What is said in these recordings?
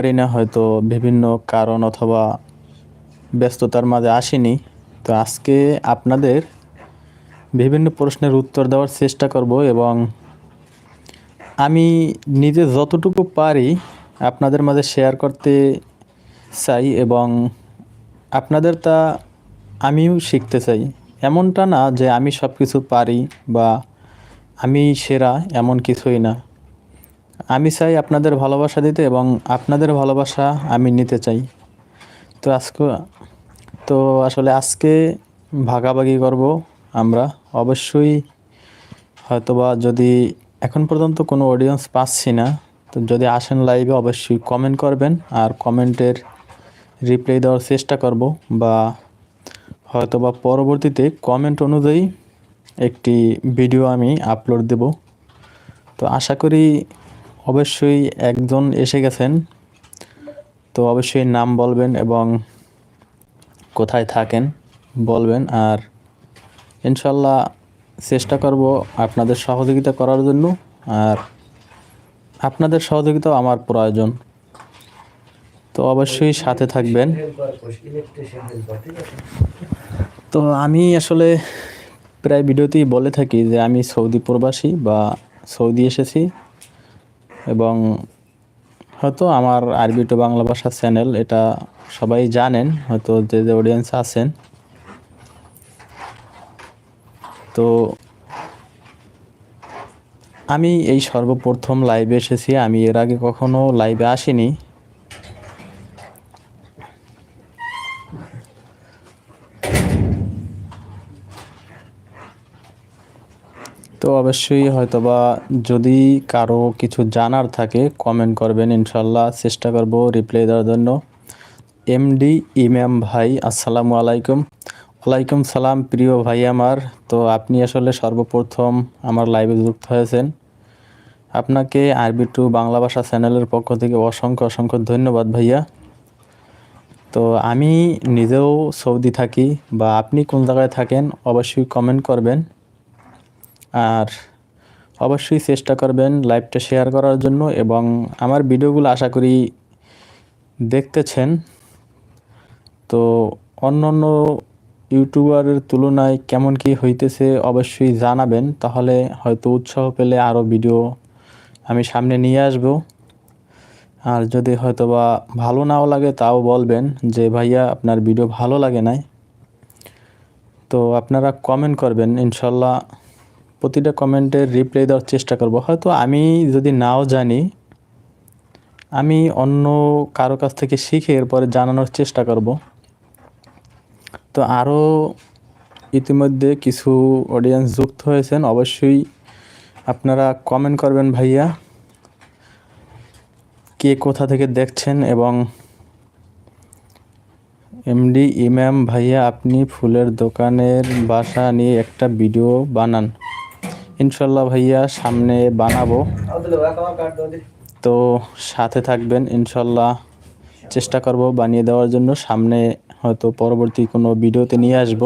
পারি না, হয়তো বিভিন্ন কারণ অথবা ব্যস্ততার মাঝে আসিনি। তো আজকে আপনাদের বিভিন্ন প্রশ্নের উত্তর দেওয়ার চেষ্টা করব এবং আমি নিজে যতটুকু পারি আপনাদের মাঝে শেয়ার করতে চাই এবং আপনাদের তা আমিও শিখতে চাই। এমনটা না যে আমি সব কিছু পারি বা আমি সেরা এমন কিছুই না। আমি চাই আপনাদের ভালোবাসা দিতে এবং আপনাদের ভালোবাসা আমি নিতে চাই। তো আজকে, তো আসলে আজকে ভাগাভাগি করব আমরা। অবশ্যই হয়তোবা যদি এখন পর্যন্ত কোনো অডিয়েন্স পাচ্ছি না, তো যদি আসেন লাইভে অবশ্যই কমেন্ট করবেন আর কমেন্টের রিপ্লাই দেওয়ার চেষ্টা করব বা হয়তোবা পরবর্তীতে কমেন্ট অনুযায়ী একটি ভিডিও আমি আপলোড দেব। তো আশা করি অবশ্যই একজন এসে গেছেন। তো অবশ্যই নাম বলবেন এবং কোথায় থাকেন বলবেন। আর ইনশাল্লাহ চেষ্টা করব আপনাদের সহযোগিতা করার জন্য। আর আপনাদের সহযোগিতাও আমার প্রয়োজন। তো অবশ্যই সাথে থাকবেন। তো আমি আসলে প্রায় ভিডিওতেই বলে থাকি যে আমি সৌদি প্রবাসী বা সৌদি এসেছি। এবং হয়তো আমার আরবি টু বাংলা ভাষা চ্যানেল, এটা সবাই জানেন, হয়তো যে যে অডিয়েন্স আছেন। তো আমি এই সর্বপ্রথম লাইভে এসেছি। আমি এর আগে কখনো লাইভে আসিনি। তো অবশ্যই হয়তোবা যদি কারও কিছু জানার থাকে কমেন্ট করবেন ইনশাল্লাহ চেষ্টা করব রিপ্লাই দেওয়ার জন্য। এমডি ইমাম ভাই, আসসালামু আলাইকুম। ওয়ালাইকুম সালাম, প্রিয় ভাই আমার। তো আপনি আসলে সর্বপ্রথম আমার লাইভে যুক্ত হয়েছেন। আপনাকে আরবি টু বাংলা ভাষা চ্যানেলের পক্ষ থেকে অসংখ্য অসংখ্য ধন্যবাদ ভাইয়া। তো আমি নিজেও সৌদি থাকি বা আপনি কোন জায়গায় থাকেন, অবশ্যই কমেন্ট করবেন। আর অবশ্যই চেষ্টা করবেন লাইভটা শেয়ার করার জন্য এবং আমার ভিডিওগুলো আশা করি দেখতেছেন। তো অন্য অন্য ইউটিউবারের তুলনায় কেমন কি হইতেছে অবশ্যই জানাবেন, তাহলে হয়তো উৎসাহ পেলে আরও ভিডিও আমি সামনে নিয়ে আসব। আর যদি হয়তো বা ভালো নাও লাগে তাও বলবেন যে, ভাইয়া, আপনার ভিডিও ভালো লাগে নাই। তো আপনারা কমেন্ট করবেন, ইনশাল্লাহ প্রতিটা কমেন্টের রিপ্লাই দেওয়ার চেষ্টা করব। হয়তো আমি যদি নাও জানি, আমি অন্য কারও কাছ থেকে শিখে এরপরে জানানোর চেষ্টা করব। তো আরও ইতিমধ্যে কিছু অডিয়েন্স যুক্ত হয়েছেন, অবশ্যই আপনারা কমেন্ট করবেন ভাইয়া। কে কোথা থেকে দেখছেন এবং এমডি ইমাম ভাইয়া, আপনি ফুলের দোকানের বাসা নিয়ে একটা ভিডিও বানান। ইনশাল্লাহ ভাইয়া সামনে বানাবো। তো সাথে থাকবেন ইনশাল্লাহ চেষ্টা করব বানিয়ে দেওয়ার জন্য। সামনে হয়তো পরবর্তী কোনো ভিডিওতে নিয়ে আসব।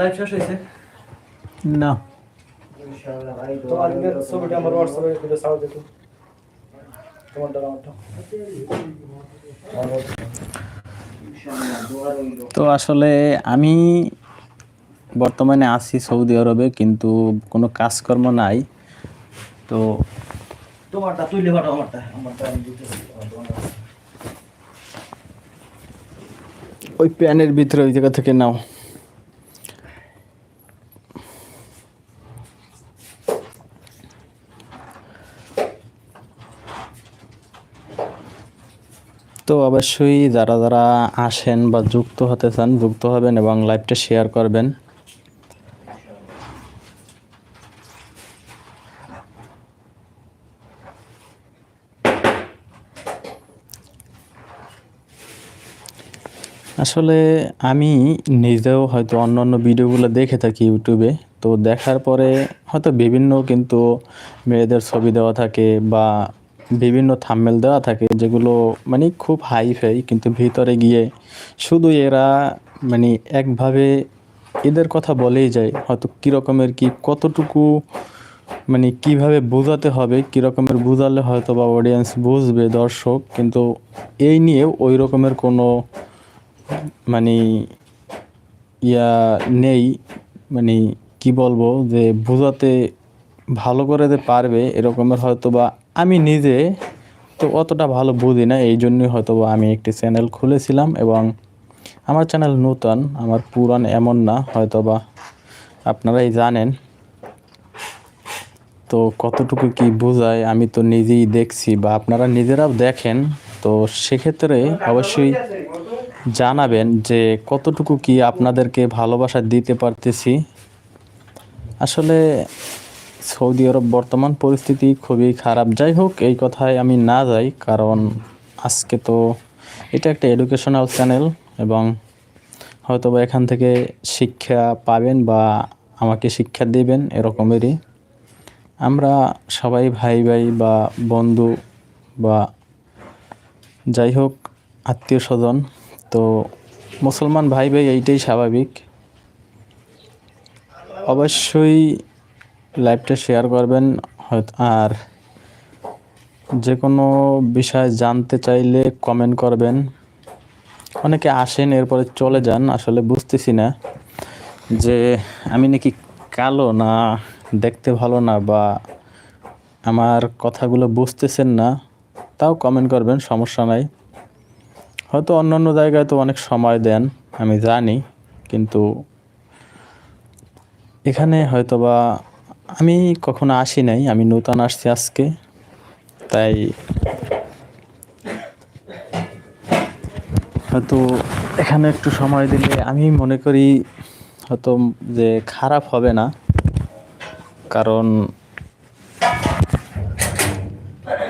লাইভ শেষ হয়েছে? না। তো আসলে আমি বর্তমানে আছি সৌদি আরবে কিন্তু কোনো কাজকর্ম নাই। তো তোমারটা তুইলে পাঠাও আমারটা আমারটা। ওই প্যানের ভিতরে ওই জায়গা থেকে নাও। তো অবশ্যই যারা যারা আসেন বা যুক্ত হতে চান যুক্ত হবেন এবং লাইভটা শেয়ার করবেন। আসলে আমি নিজেও হয়তো অন্য অন্য ভিডিওগুলো দেখে থাকি ইউটিউবে। তো দেখার পরে হয়তো বিভিন্ন কিন্তু মেয়েদের ছবি দেওয়া থাকে বা বিভিন্ন থাম্বনেল দেওয়া থাকে যেগুলো মানে খুব হাই ফাই কিন্তু ভিতরে গিয়ে শুধু এরা মানে একভাবে এদের কথা বলেই যায়। হয়তো কী রকমের কি কতটুকু মানে কীভাবে বোঝাতে হবে কী রকমের বোঝালে হয়তো বা অডিয়েন্স বুঝবে দর্শক, কিন্তু এই নিয়ে ওই রকমের কোনো মানে ইয়া নেই মানে কি বলব যে বোঝাতে ভালো করে যে পারবে এরকমের হয়তো বা আমি নিজে, তো অতটা ভালো বুঝি না, এই জন্যই হয়তো বা আমি একটি চ্যানেল খুলেছিলাম এবং আমার চ্যানেল নূতন, আমার পুরান এমন না হয়তো বা আপনারাই জানেন। তো কতটুকু কি বোঝায় আমি তো নিজেই দেখছি বা আপনারা নিজেরাও দেখেন। তো সেক্ষেত্রে অবশ্যই জানাবেন যে কতটুকু কি আপনাদেরকে ভালোবাসা দিতে পারতেছি। আসলে সৌদি আরব বর্তমান পরিস্থিতি খুবই খারাপ। যাই হোক, এই কথায় আমি না যাই, কারণ আজকে তো এটা একটা এডুকেশনাল চ্যানেল এবং হয়তো বা এখান থেকে শিক্ষা পাবেন বা আমাকে শিক্ষা দেবেন এরকমেরই। আমরা সবাই ভাই ভাই বা বন্ধু বা যাই হোক আত্মীয় স্বজন, তো মুসলমান ভাই ভাই এইটাই স্বাভাবিক। অবশ্যই লাইভটা শেয়ার করবেন আর যে কোনো বিষয় জানতে চাইলে কমেন্ট করবেন। অনেকে আসেন, এরপরে চলে যান, আসলে বুঝতেছি না যে আমি নাকি কালো না, দেখতে ভালো না বা আমার কথাগুলো বুঝতেছেন না। তাও কমেন্ট করবেন, সমস্যা নাই। হয়তো অন্য অন্য জায়গায় তো অনেক সময় দেন, আমি জানি, কিন্তু এখানে হয়তো বা আমি কখনো আসি নাই, আমি নূতন আসছি আজকে, তাই হয়তো এখানে একটু সময় দিলে আমি মনে করি হয়তো যে খারাপ হবে না, কারণ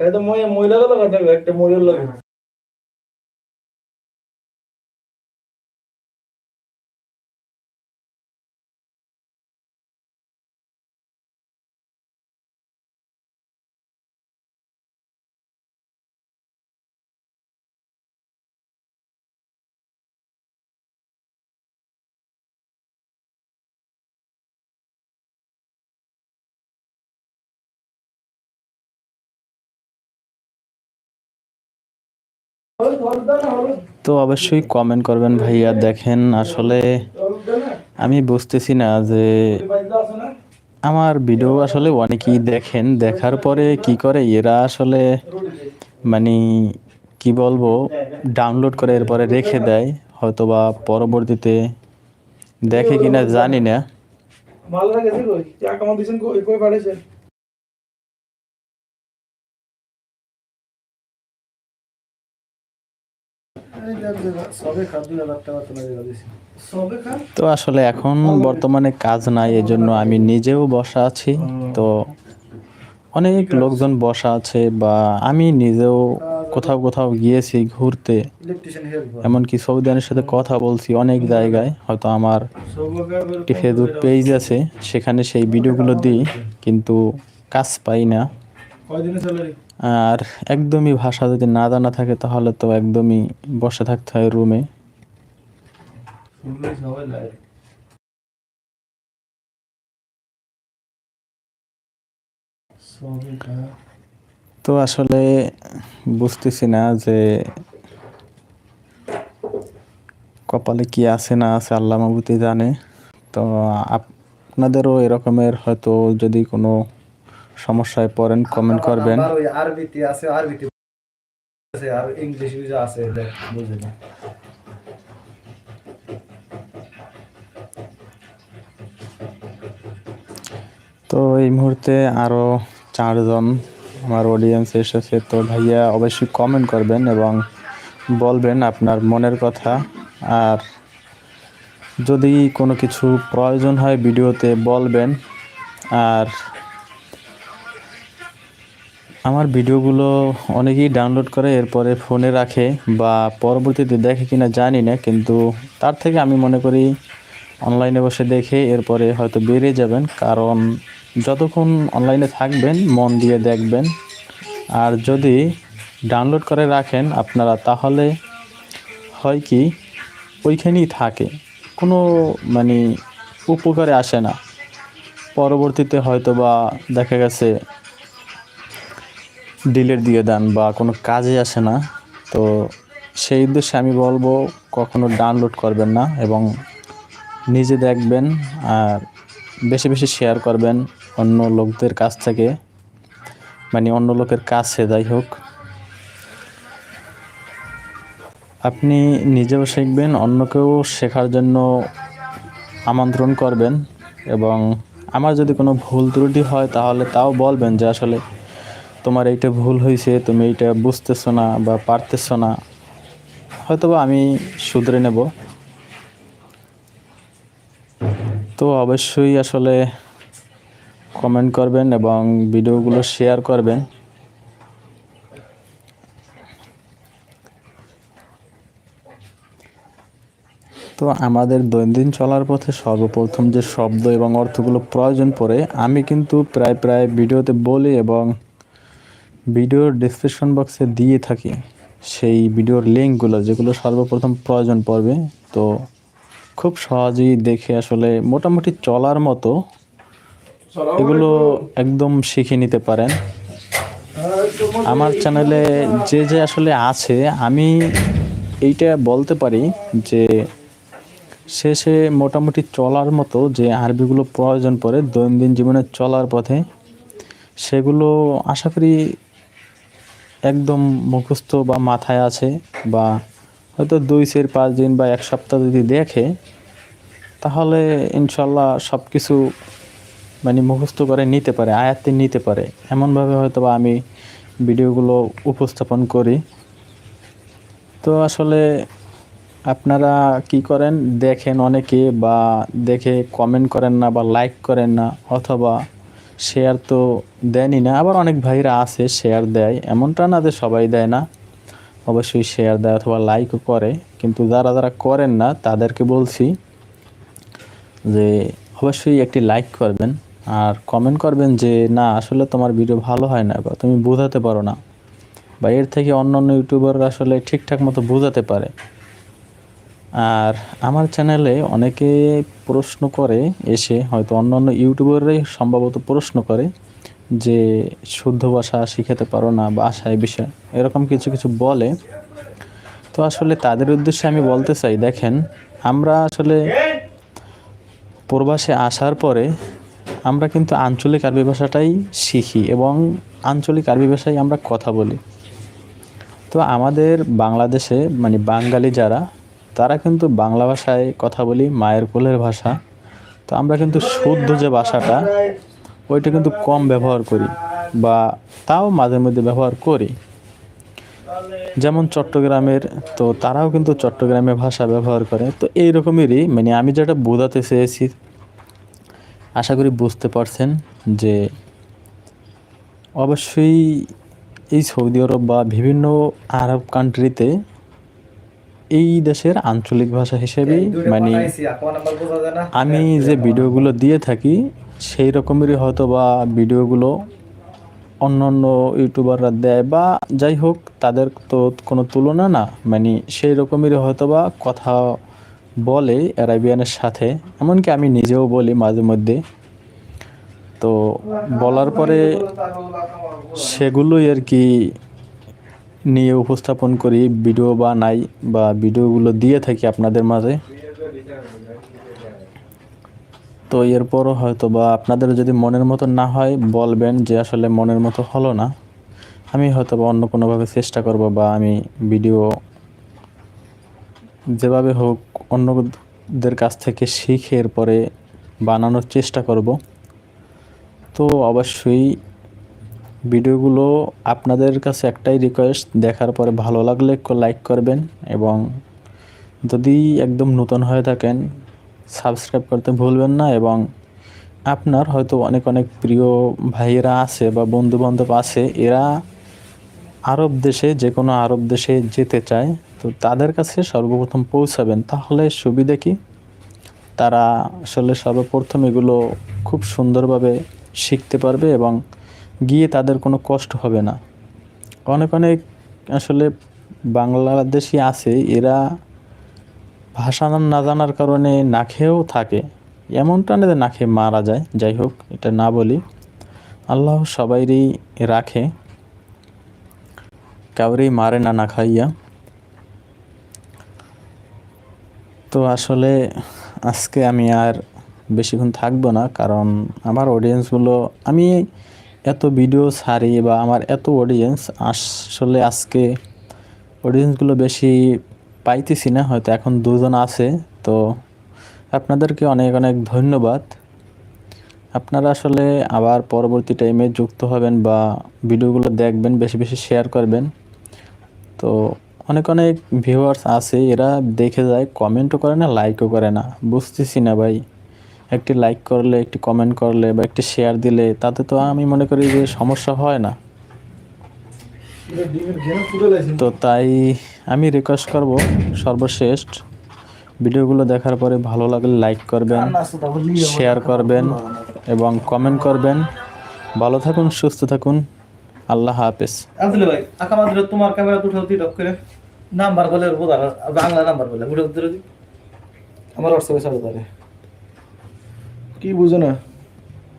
এটা তো মই মহিলা লাগা থাকবে একটা মহিলা লাগে। তো অবশ্যই কমেন্ট করবেন ভাইয়া। দেখেন আসলে আমি বুঝতেছি না যে আমার ভিডিও আসলে অনেকেই দেখেন, দেখার পরে কি করে? এরা আসলে মানে কি বলব ডাউনলোড করে এরপরে রেখে দেয় হয়তো বা পরবর্তীতে দেখে কিনা জানি না। গেছে কই? কই? তো আসলে এখন বর্তমানে কাজ নাই এজন্য আমি নিজেও বসা আছি। তো অনেক লোকজন বসা আছে বা আমি নিজেও কোথাও কোথাও গিয়েছি ঘুরতে। এমনকি সৌদানের সাথে কথা বলছি অনেক জায়গায়। হয়তো আমার একটি ফেসবুক পেজ আছে সেখানে সেই ভিডিওগুলো দিই কিন্তু কাজ পাই না। আর একদমই ভাষা যদি না জানা থাকে তাহলে তো একদমই বসে থাকতে হয় রুমে তো আসলে বুঝতেছি না যে কপালে কি আছে না আছে আল্লাহ মাবুতি জানে। তো আপনাদেরও এরকমের হয়তো যদি কোনো সমস্যায় পড়েন কমেন্ট করবেন। আরবিতে আছে আরবিতে আছে আর ইংলিশ যা আছে দেখ না। তো এই মুহূর্তে আরও চারজন আমার অডিয়েন্স এসেছে তো ভাইয়া অবশ্যই কমেন্ট করবেন এবং বলবেন আপনার মনের কথা। আর যদি কোনো কিছু প্রয়োজন হয় ভিডিওতে বলবেন আর আমার ভিডিওগুলো অনেকেই ডাউনলোড করে, এরপরে ফোনে রাখে বা পরবর্তীতে দেখে কিনা জানি না, কিন্তু তার থেকে আমি মনে করি অনলাইনে বসে দেখে এরপরে হয়তো বেরিয়ে যাবেন। কারণ যতক্ষণ অনলাইনে থাকবেন, মন দিয়ে দেখবেন। আর যদি ডাউনলোড করে রাখেন আপনারা, তাহলে হয় কি, ওইখানেই থাকে। কোনো মানে উপকারে আসে না। পরবর্তীতে হয়তো বা দেখা গেছে ডিলেট দিয়ে দেন বা কোনো কাজে আসে না, তো সেই উদ্দেশ্যে আমি বলব কখনো ডাউনলোড করবেন না এবং নিজে দেখবেন আর বেশি বেশি শেয়ার করবেন অন্য লোকদের কাছ থেকে মানে অন্য লোকের কাছে, যাই হোক। আপনি নিজেও শিখবেন, অন্যকেও শেখার জন্য আমন্ত্রণ করবেন এবং আমার যদি কোনো ভুল ত্রুটি হয় তাহলে তাও বলবেন যে আসলে তোমার এইটা ভুল হয়েছে তুমি এইটা বুঝতেছো না বা পারতেছো না, হয়তোবা আমি শুধরে নেব। তো অবশ্যই আসলে কমেন্ট করবেন এবং ভিডিওগুলো শেয়ার করবেন। তো আমাদের দৈনন্দিন চলার পথে সর্বপ্রথম যে শব্দ এবং অর্থগুলো প্রয়োজন পড়ে, আমি কিন্তু প্রায় প্রায় ভিডিওতে বলি এবং ভিডিওর ডিসক্রিপশন বক্সে দিয়ে থাকি। সেই ভিডিওর লিঙ্কগুলো যেগুলো সর্বপ্রথম প্রয়োজন পড়বে। তো খুব সহজেই দেখে আসলে মোটামুটি চলার মতো এগুলো একদম শিখে নিতে পারেন। আমার চ্যানেলে যে যে আসলে আছে আমি এইটা বলতে পারি যে শেষে মোটামুটি চলার মতো যে আরবিগুলো প্রয়োজন পড়ে দৈনন্দিন জীবনে চলার পথে সেগুলো আশা করি একদম মুখস্থ বা মাথায় আছে বা হয়তো দুই চার পাঁচ দিন বা এক সপ্তাহ যদি দেখে, তাহলে ইনশাল্লাহ সব কিছু মানে মুখস্থ করে নিতে পারে আয়াত্তে নিতে পারে। এমনভাবে হয়তো বা আমি ভিডিওগুলো উপস্থাপন করি। তো আসলে আপনারা কি করেন? দেখেন অনেকে বা দেখে কমেন্ট করেন না বা লাইক করেন না, অথবা শেয়ার তো দেনই না, আবার অনেক ভাইরা আছে শেয়ার দেয়। এমনটা না যে সবাই দেয় না। অবশ্যই শেয়ার দেয় অথবা লাইকও করে, কিন্তু যারা যারা করেন না, তাদেরকে বলছি যে অবশ্যই একটি লাইক করবেন। আর কমেন্ট করবেন যে, না, আসলে তোমার ভিডিও ভালো হয় না বা তুমি বোঝাতে পারো না। বা এর থেকে অন্য অন্য ইউটিউবাররা আসলে ঠিকঠাক মতো বোঝাতে পারে। আর আমার চ্যানেলে অনেকে প্রশ্ন করে, এসে হয়তো অন্য অন্য ইউটিউবাররাই সম্ভবত প্রশ্ন করে যে, শুদ্ধ ভাষা শিখাতে পারো না ভাষায় বিষয়? এরকম কিছু কিছু বলে। তো আসলে তাদের উদ্দেশ্যে আমি বলতে চাই, দেখেন, আমরা আসলে প্রবাসে আসার পরে আমরা কিন্তু আঞ্চলিক আরবি ভাষাটাই শিখি এবং আঞ্চলিক আরবি ভাষায় আমরা কথা বলি। তো আমাদের বাংলাদেশে মানে বাঙালি যারা তারা কিন্তু বাংলা ভাষায় কথা বলি, মায়ের কোলের ভাষা। তো আমরা কিন্তু শুদ্ধ যে ভাষাটা, ওইটা কিন্তু কম ব্যবহার করি বা তাও মাঝে মধ্যে ব্যবহার করি। যেমন চট্টগ্রামের, তো তারাও কিন্তু চট্টগ্রামে ভাষা ব্যবহার করে। তো এই রকমেরই মানে আমি যেটা বোঝাতে চেয়েছি, আশা করি বুঝতে পারছেন যে অবশ্যই এই সৌদি আরব বা বিভিন্ন আরব কান্ট্রিতে এই দেশের আঞ্চলিক ভাষা হিসেবেই মানে আমি যে ভিডিওগুলো দিয়ে থাকি সেই রকমেরই হয়তো বা ভিডিওগুলো অন্য অন্য ইউটিউবাররা দেয় বা যাই হোক তাদের তো কোনো তুলনা না মানে সেই রকমেরই হয়তো বা কথা বলে অ্যারাবিয়ানের সাথে এমনকি আমি নিজেও বলি মাঝে মধ্যে তো বলার পরে সেগুলোই আর কি নিয়ে উপস্থাপন করি ভিডিও বানাই বা ভিডিওগুলো দিয়ে থাকি আপনাদের মাঝে। তো এরপরও হয়তো বা আপনাদের যদি মনের মতো না হয়, বলবেন যে আসলে মনের মতো হলো না। আমি হয়তো বা অন্য কোনোভাবে চেষ্টা করব বা আমি ভিডিও যেভাবে হোক অন্যদের কাছ থেকে শিখে এরপরে বানানোর চেষ্টা করব। তো অবশ্যই ভিডিওগুলো আপনাদের কাছে একটাই রিকোয়েস্ট দেখার পরে ভালো লাগলে লাইক করবেন এবং যদি একদম নতুন হয়ে থাকেন সাবস্ক্রাইব করতে ভুলবেন না এবং আপনার হয়তো অনেক অনেক প্রিয় ভাইয়েরা আছে বা বন্ধু বান্ধব আছে, এরা আরব দেশে, যে কোনো আরব দেশে যেতে চায়, তো তাদের কাছে সর্বপ্রথম পৌঁছাবেন। তাহলে সুবিধা কি? তারা আসলে সর্বপ্রথম এগুলো খুব সুন্দরভাবে শিখতে পারবে এবং গিয়ে তাদের কোনো কষ্ট হবে না। অনেক অনেক আসলে বাংলাদেশি আছে, এরা ভাষা না জানার কারণে না খেয়েও থাকে। এমনটা না না খেয়ে মারা যায়, যাই হোক, এটা না বলি। আল্লাহ সবাইরই রাখে। কাউরেই মারে না না খাইয়া। তো আসলে আজকে আমি আর বেশিক্ষণ থাকব না, কারণ আমার অডিয়েন্সগুলো আমি এত ভিডিও ছাড়ি বা আমার এত অডিয়েন্স আসলে আজকে অডিয়েন্সগুলো বেশি পাইতেছি না, হয়তো এখন দুজন আছে। তো আপনাদেরকে অনেক অনেক ধন্যবাদ। আপনারা আসলে আবার পরবর্তী টাইমে যুক্ত হবেন বা ভিডিওগুলো দেখবেন, বেশি বেশি শেয়ার করবেন। তো অনেক অনেক ভিউয়ার্স আছে, এরা দেখে যায় কমেন্টও করে না লাইকও করে না। বুঝতেছি না ভাই। একটি লাইক করলে, একটি কমেন্ট করলে বা একটি শেয়ার দিলে, তাতে তো আমি মনে করি যে সমস্যা হয় না। তো তাই আমি রিকোয়েস্ট করব সর্বশেষ ভিডিওগুলো দেখার পরে ভালো লাগলে লাইক করবেন শেয়ার করবেন এবং কমেন্ট করবেন। ভালো থাকুন, সুস্থ থাকুন। আল্লাহ হাফেজ। আব্দুল ভাই তোমার ক্যামেরা দি ডক করে। নাম্বার বলে বাংলা নাম্বার বলে। আমার হোয়াটসঅ্যাপে ছাড়ো তাহলে কি বুঝো না